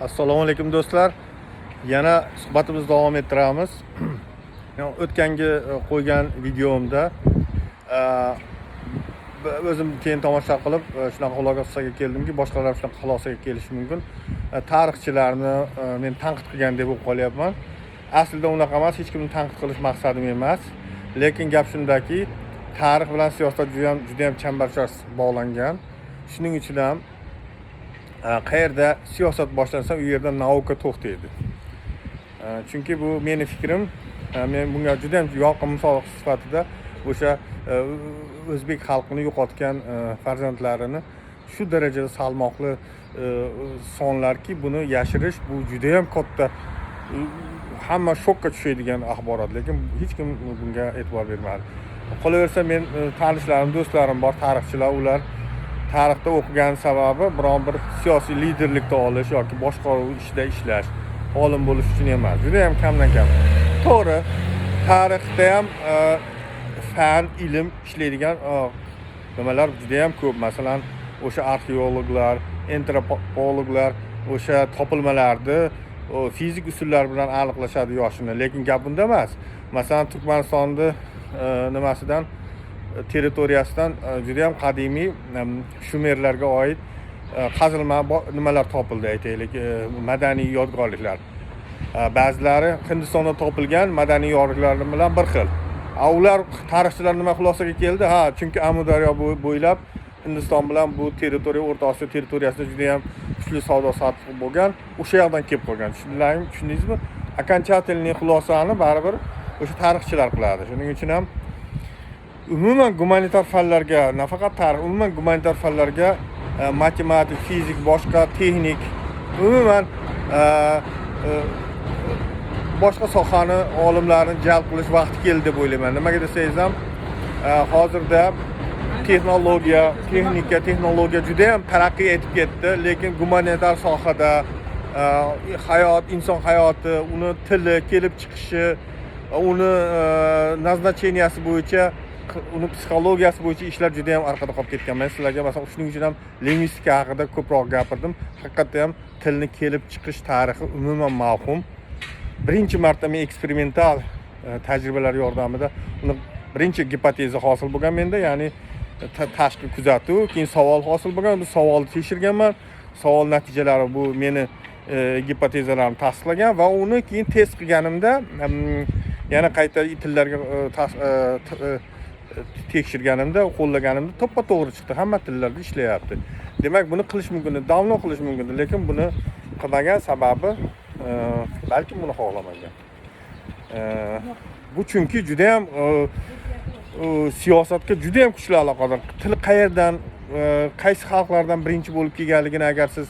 assalomu alaykum do'stlar. Yana suhbatimizni davom ettiramiz. O'tgangi e, qo'ygan videomda e, o'zim keyin tomosha qilib e, shunaqa xulosaga keldimki boshqalar ham shunaqa xulosaga kelishi mumkin. Tarixchilarni men tanqid qilgan deb bo'lib qolyapman. Aslida unaqa emas hech kimni tanqid qilish maqsadim emas. Lekin gap shundaki tarix bilan siyosat juda ham juda ham chambarchas bog'langan. Shuning uchun ham qayerda siyosat boshlansa u yerda nauka to'xtaydi E, chunki bu meni fikrim e, men bunga juda ham yorqin misol sifatida o'sha e, o'zbek xalqini yo'qotgan e, farzandlarini shu darajada salmoqli e, sonlarki buni yashirish bu juda ham katta e, hamma shokka tushadigan axborot lekin hech kim bunga e'tibor bermadi qolaversa men e, tanishlarim do'stlarim bor tarixchilar ular tarixda o'qigan sababi biron bir siyosiy liderlikda olish yoki boshqaruv ishida ishlash olim bo'lish uchun emas. Juda ham kamdan kam. To'g'ri tarixda ham e, fan ilm ishlaydigan e, nimalar juda ham ko'p. Masalan o'sha arxeologlar antropologlar o'sha topilmalarni o, fizik usullar bilan aniqlashadi yoshini. Lekin gap bunda emas. Masalan turkmanistonni e, nimasidan territoriyasidan e, juda ham qadimiy e, shumerlarga oid e, qazilma nimalar topildi aytaylik madaniy yodgorliklar. Ba'zilari hindistonda topilgan madaniy yodgorliklar bilan bir xil. A ular tarixchilar nima xulosaga keldi? Ha chunki amudaryo bo'ylab hindiston bilan bu territoriya o'rta osiyo territoriyasida juda ham kuchli savdo sotiq bo'lgan o'sha yoqdan kelib qolgan. Tushundinglarmi tushundingizmi? Окончательный xulosani baribir o'sha tarixchilar qiladi. Shuning uchun ham umuman gumanitar fanlarga nafaqat tarix umuman gumanitar fanlarga e, matematik fizik boshqa texnik umuman e, e, boshqa sohani olimlarini jalb qilish vaqti keldi deb o'ylayman. Nimaga desangiz ham e, hozirda texnologiya texnika texnologiya juda ham taraqqiy etib ketdi lekin gumanitar sohada e, hayot inson hayoti uni tili kelib chiqishi uni e, bo'yicha uni psixologiyasi bo'yicha ishlar juda ham orqada qolib ketgan. Men sizlarga masalan shuning uchun ham lingvistika haqida ko'proq gapirdim. Haqiqatda ham tilni kelib chiqish tarixi umuman mavhum. Birinchi marta men eksperimental e, tajribalar yordamida uni birinchi gipoteza hosil bo'lgan menda ya'ni ta- tashqi kuzatuv keyin savol hosil bo'lgan bu savolni tekshirganman. Savol natijalari bu meni e, gipotezalarimni tasdiqlagan va uni keyin test qilganimda mm, yana qayta tillarga e, e, e, tekshirganimda qo'llaganimda to'ppa to'g'ri chiqdi. Hamma tillarda ishlayapti. Demak buni qilish mumkin downlod qilish mumkin lekin buni qilmagan sababi e, balkim buni xohlamagan. E, bu çünkü chunki judayam e, siyosatga judayam kuchli aloqador til qayerdan qaysi xalqlardan birinchi bo'lib kelganligini agar siz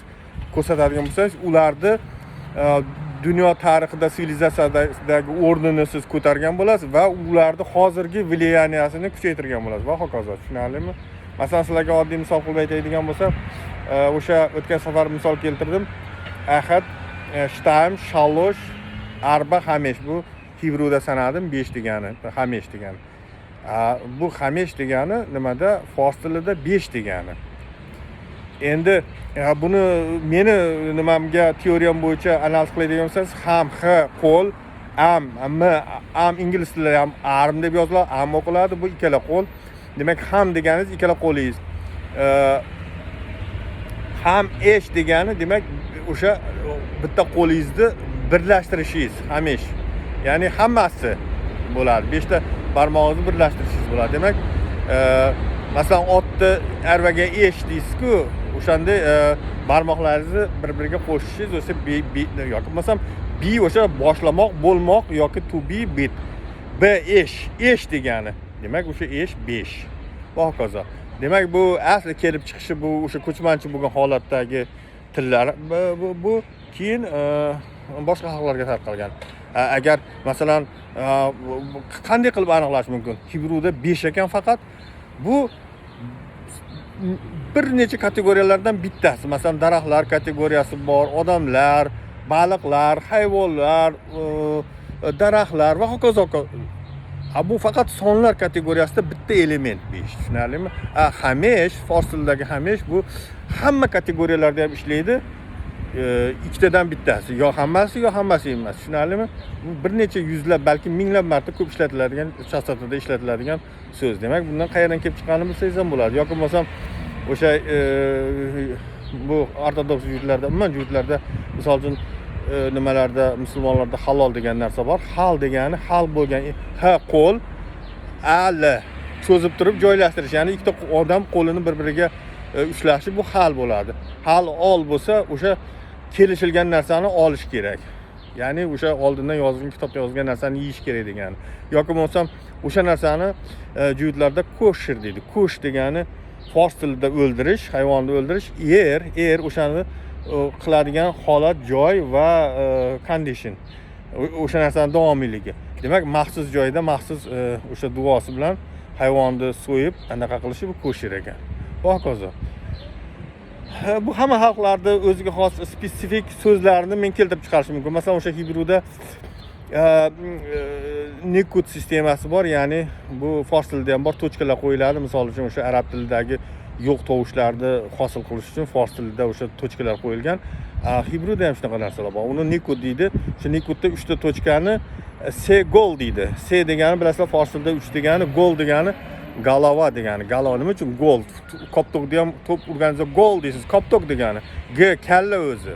ko'rsatadigan bo'lsangiz ularni dunyo tarixida sivilizatsiyadagi o'rnini siz ko'targan bo'lasiz va ularni hozirgi влияниясini kuchaytirgan bo'lasiz. Va hokazo tushunarlimi? Masalan sizlarga oddiy misol qilib aytadigan bo'lsam e, o'sha o'tgan safar misol keltirdim. Ahad e, shtam shtaym shalosh arba hamesh. Bu hibruvda sanadim besh degani hamesh degani. Bu hamesh degani nimada? Fors tilida besh degani. Endi buni meni nimamga teoriyam bo'yicha analiz qiladigan bo'lsangiz ham h qo'l am m am ingliz tilida ham arm deb yoziladi am o'qiladi bu ikkala qo'l. Demak ham deganingiz ikkala qo'lingiz. E, ham esh degani demak o'sha bitta qo'lingizni birlashtirishingiz hamesh ya'ni hammasi bo'ladi. Beshta barmog'ingizni birlashtirishingiz bo'ladi. Demak e, masalan otni arvaga esh deysizku o'shanda e, barmoqlaringizni bir biriga qo'shishingiz o'sha be, be, yoki bo'lmasam bi o'sha boshlamoq bo'lmoq yoki to be bit. B esh esh degani. Demak o'sha esh besh. Va hokazo. Demak bu asli kelib chiqishi bu o'sha ko'chmanchi bo'lgan holatdagi tillar. Bu, keyin e, boshqa xalqlarga tarqalgan agar masalan e, qanday qilib aniqlash mumkin? Hibruvda besh ekan faqat. Bu bir necha kategoriyalardan bittasi. Masalan daraxtlar kategoriyasi bor odamlar baliqlar hayvonlar e, daraxtlar va hokazo a bu faqat sonlar kategoriyasida bitta element deyish tushunarlimi? Ha, hamesh fors tilidagi hamesh bu hamma kategoriyalarda ham ishlaydi. İkkitadan bittasi yo hammasi yo hammasi emas. Tushunarlimi? Bu bir necha yuzlab balki minglab marta ko'p ishlatiladigan chastotada ishlatiladigan so'z. Demak bundan qayerdan kelib chiqqanini bilsangiz ham bo'ladi. Yoki bo'lmasam o'sha e, bu ortodoks yurtlarda umuman yurtlarda misol uchun e, nimalarda musulmonlarda halol degan narsa bor. Hal degani hal bo'lgan ha qo'l ali cho'zib turib joylashtirish. Ya'ni ikkita odam qo'lini bir biriga e, ushlashi bu hal bo'ladi. Hal ol bo'lsa o'sha kelishilgan narsani olish kerak. Ya'ni o'sha oldindan yozilgan kitobda yozilgan narsani yeyish kerak degani. Yoki bo'lmasam o'sha narsani e, juyutlarda ko'shir deydi. Ko'sh degani fors tilida o'ldirish hayvonni o'ldirish er er o'shani e, qiladigan holat joy va e, condition. O'sha narsani davomiyligi demak maxsus joyda maxsus o'sha duosi bilan hayvonni so'yib anaqa qilishi bu ko'shir ekan. Va hokazo bu hamma xalqlarda o'ziga xos spesifik so'zlarni men keltirib chiqarishim mumkin. Masalan o'sha hibruvda e, e, nikut sistemasi bor ya'ni bu fors tilida ham bor tochkalar qo'yiladi. Misol uchun o'sha arab tilidagi yo'q tovushlarni hosil qilish uchun fors tilida o'sha tochkalar qo'yilgan. Hibruda ham shunaqa narsalar bor. Uni nikut deydi. O'sha nikutda uchta tochkani e, se gol deydi. Se degani bilasizlar fors tilida uch degani gol degani galava degani galava nima uchun gol koptokda ham to'p urganingizda gol deysiz koptok degani g kalla o'zi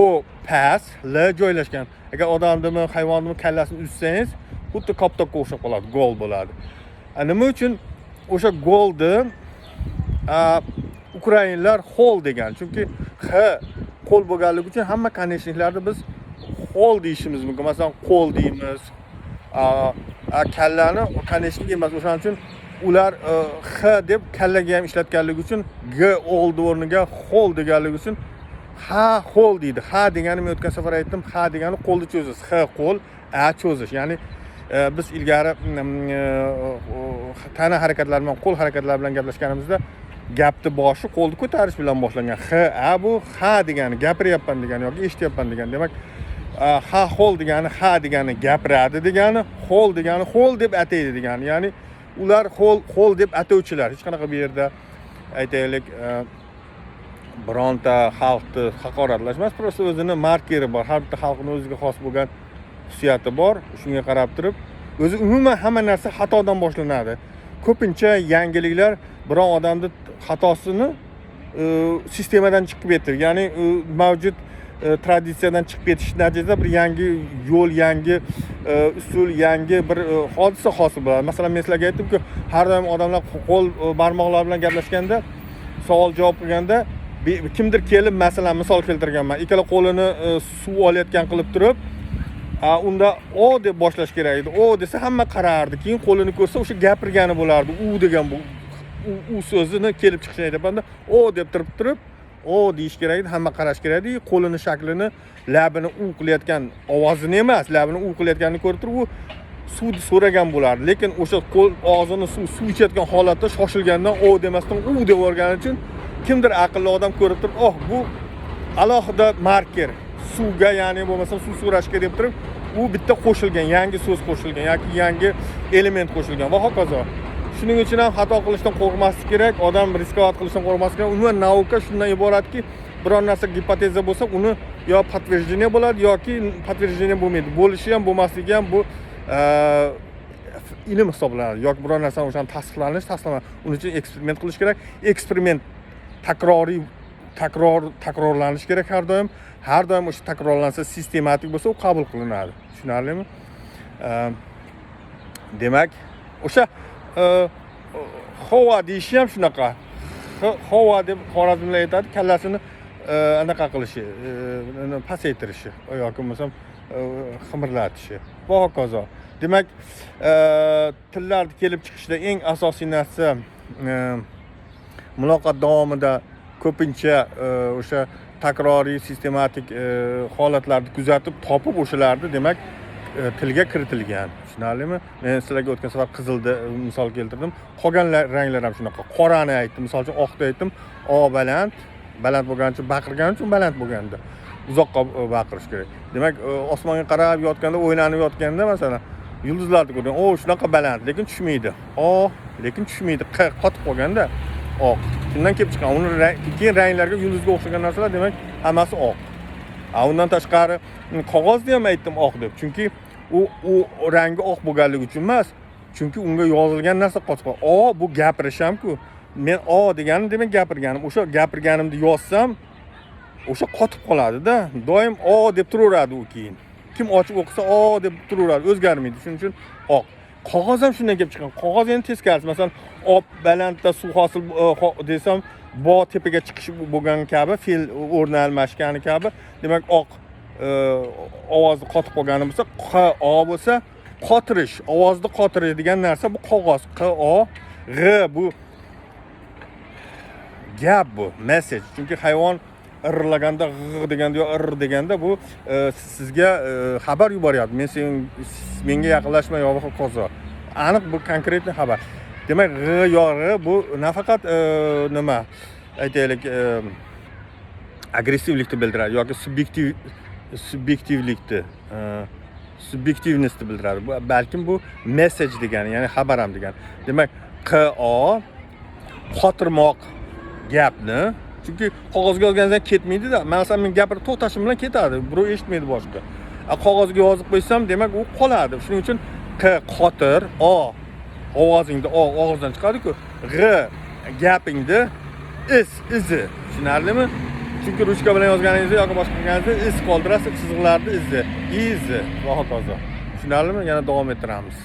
o past l joylashgan agar odamnimi hayvonnimi kallasini uzsangiz xuddi koptokka o'xshab qoladi gol bo'ladi A, nima uchun o'sha golni a, ukrainlar hol degan chunki h qo'l bo'lganligi uchun hamma konечностьlarni biz hol deyishimiz mumkin masalan qo'l deymiz a, a, kallani konechnik emas. O'shaning uchun ular e, h deb kallaga ham ishlatganligi uchun g o'g'ilni o'rniga ho'l deganligi uchun ha ho'l deydi. Ha degani men o'tgan safar aytdim. Ha degani qo'lni cho'zish. H qo'l a cho'zish. Ya'ni e, biz ilgari mm, mm, e, tana harakatlari bilan qo'l harakatlari bilan gaplashganimizda gapni boshi qo'lni ko'tarish bilan boshlangan. H a bu ha degani gapiryapman degani yoki eshityapman degani demak ha qo'l degani ha degani gapiradi degani qo'l degani qo'l deb ataydi degani ya'ni ular qo'l qo'l deb atovchilar hech qanaqa bu yerda aytaylik e, bironta xalqni haqoratlash emas просто o'zini markeri bor har bitta xalqni o'ziga xos bo'lgan xususiyati bor shunga qarab turib o'zi umuman hamma narsa xatodan boshlanadi ko'pincha yangiliklar biron odamni xatosini e, sistemadan chiqib ketdi ya'ni e, mavjud e, traditsiyadan chiqib ketish natijasida bir yangi yo'l yangi e, usul yangi bir e, hodisa hosil bo'ladi. Masalan men sizlarga aytdimku har doim odamlar qo'l e, barmoqlar bilan gaplashganda savol javob qilganda kimdir kelib masalan misol keltirganman. Ikkala qo'lini e, suv olayotgan qilib turib a, unda o deb boshlash kerak edi. O desa hamma qarardi. Keyin qo'lini ko'rsa o'sha gapirgani bo'lardi. U degan bu u, u so'zini kelib chiqishini aytyapmanda. O deb turib turib o deyish kerak edi hamma qarash kerak edi qo'lini shaklini labini u qilayotgan ovozini emas labini u qilayotganini ko'rib turib u suvni so'ragan bo'lardi. Lekin o'sha qo'l og'zini suv suv ichayotgan holatda shoshilgandan o demasdan u deb yuborgani uchun kimdir aqlli odam ko'rib turib oh bu alohida marker suvga ya'ni bo'lmasa suv so'rashga deb turib u bitta qo'shilgan yangi so'z qo'shilgan yoki yangi element qo'shilgan. Va hokazo. Shuning uchun ham xato qilishdan qo'rqmaslik kerak odam riskovat qilishdan qo'rqmaslik kerak. Umuman nauka shundan iboratki biror narsa gipoteza bo'lsa uni yo подтверждение bo'ladi yoki подтверждение bo'lmaydi. Bo'lishi ham bo'lmasligi ham bu ilm hisoblanadi. Yoki biror narsani o'shani tasdiqlanish tasdiqlanadi uning uchun eksperiment qilish kerak. Eksperiment takroriy takror takrorlanishi kerak har doim. Har doim o'sha takrorlansa sistematik bo'lsa u qabul qilinadi. Tushunarlimi? Demak o'sha hova deyishi ham shunaqa. Xova hova deb xorazmlar aytadi kallasini e, anaqa qilishi e, pasaytirishi yoki bo'lmasam e, qimirlatishi va hokazo demak tillarni kelib chiqishida eng asosiy narsa muloqot davomida ko'pincha o'sha takroriy sistematik holatlarni kuzatib topib o'shalarni demak tilga kiritilgan. Tushunarlimi? Men sizlarga o'tgan safar qizilni e, misol keltirdim. Qolgan la- ranglar ham shunaqa. Qorani aytdim misol uchun oqni aytdim. O baland baland bo'lgani uchun baqirgani uchun baland bo'lganda. Uzoqqa e, baqirish kerak. Demak e, osmonga qarab yotganda o'ylanib yotganda masalan yulduzlarni ko'rgan o shunaqa baland lekin tushmaydi. O lekin tushmaydi. Qotib qolganda oq. Shundan kelib chiqqan uni keyin ranglarga yulduzga o'xshagan narsalar demak hammasi oq. A undan tashqari qog'ozni ham aytdim oq deb. Chunki u u rangi oq bo'lganligi uchun emas chunki unga yozilgan narsa qochqon o bu gapirish hamku men o deganim demak gapirganim. O'sha gapirganimni yozsam o'sha qotib qoladida doim o deb turaveradi u keyin. Kim ochib o'qisa o deb turaveradi o'zgarmaydi. Shuning uchun oq. Qog'oz ham shundan kelib chiqqan. Qog'oz endi teskarisi masalan ob balandda suv hosil e, desam bog' tepaga chiqish bo'lgan kabi fe'l o'rni almashgani kabi. Demak oq ovozni qotib qolgani bo'lsa q o bo'lsa qotirish ovozni qotiradigan narsa bu qog'oz q o g'i bu gap bu message. Chunki hayvon irlaganda g'ig'i deganda yo ir deganda bu e, sizga e, xabar yuboryapti. Men sen menga yaqinlashma yo hokazo aniq bu konkretniy xabar. Demak g'i yo g'i bu nafaqat e, nima? Aytaylik e, agressivlikni bildiradi yoki subyektiv subyektivlikni e, subyektivnostni bildiradi balkim bu message degani ya'ni xabar ham degani demak q o qotirmoq gapni chunki qog'ozga yozganingizdan ketmaydida masalan men gapirib to'xtashim bilan ketadi birov eshitmaydi boshqa qog'ozga yozib qo'ysam demak u qoladi shuning uchun q qotir o ovozingni o og'izdan chiqadiku g'i gapingni is izi. Tushunarlimi chunki ruchka bilan yozganingizda yoki boshqa qilganingizda iz qoldirasiz chiziqlarni izi. İzi. Va hokazo tushunarlimi yana davom ettiramiz